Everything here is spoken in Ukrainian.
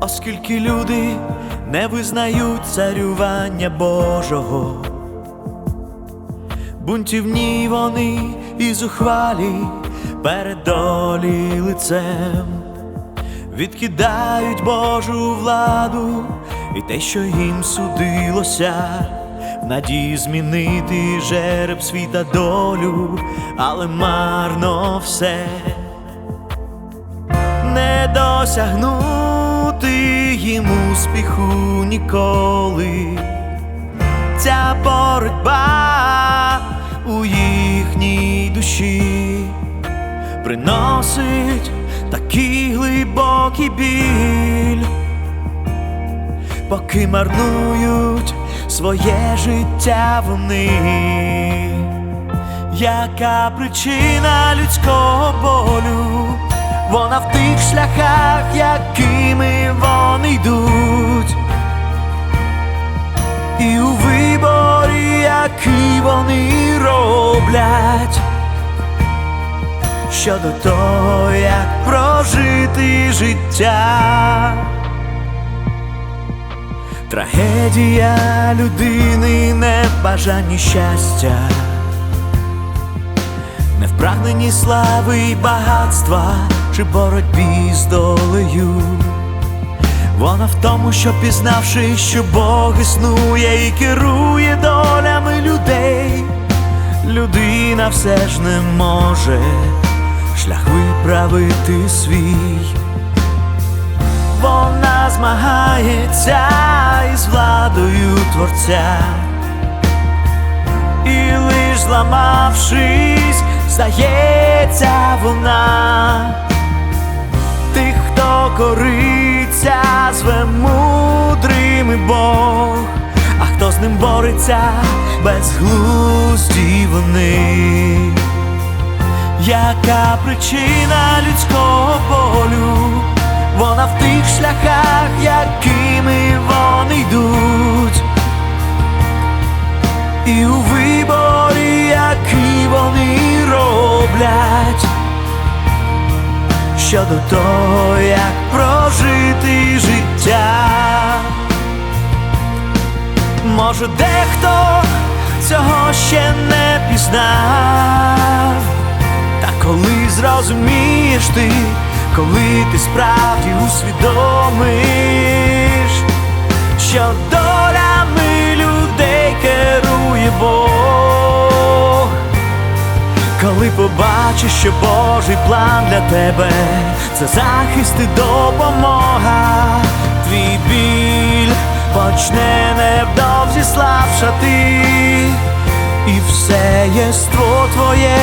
Оскільки люди не визнають царювання Божого, бунтівні вони і зухвалі перед долі лицем, відкидають Божу владу і те, що їм судилося, надії змінити жереб світа долю, але марно все не досягнути їм успіху ніколи. Ця боротьба у їхній душі приносить такий глибокий біль, поки марнують своє життя вони. Яка причина людського болю? Вона в тих шляхах, якими вони йдуть, і у виборі, який вони роблять, щодо того, як прожити життя. Трагедія людини не бажання щастя не в прагненні слави й багатства чи боротьбі з долею. Вона в тому, що пізнавши, що Бог існує і керує долями людей, людина все ж не може шлях виправити свій. Вона змагається із владою Творця. І лиш зламавшись, здається вона тих, хто кориться, зве мудрими Бог, а хто з ним бореться, безглузді вони. Яка причина людського болю? Вона в тих шляхах, якими вони йдуть. І у виборі, який вони роблять, щодо того, як прожити життя. Може, дехто цього ще не пізнав, та коли зрозумієш ти, коли ти справді усвідомиш, що долями побачиш, що Божий план для тебе це захист і допомога, твій біль почне невдовзі слабшати, і все єство твоє.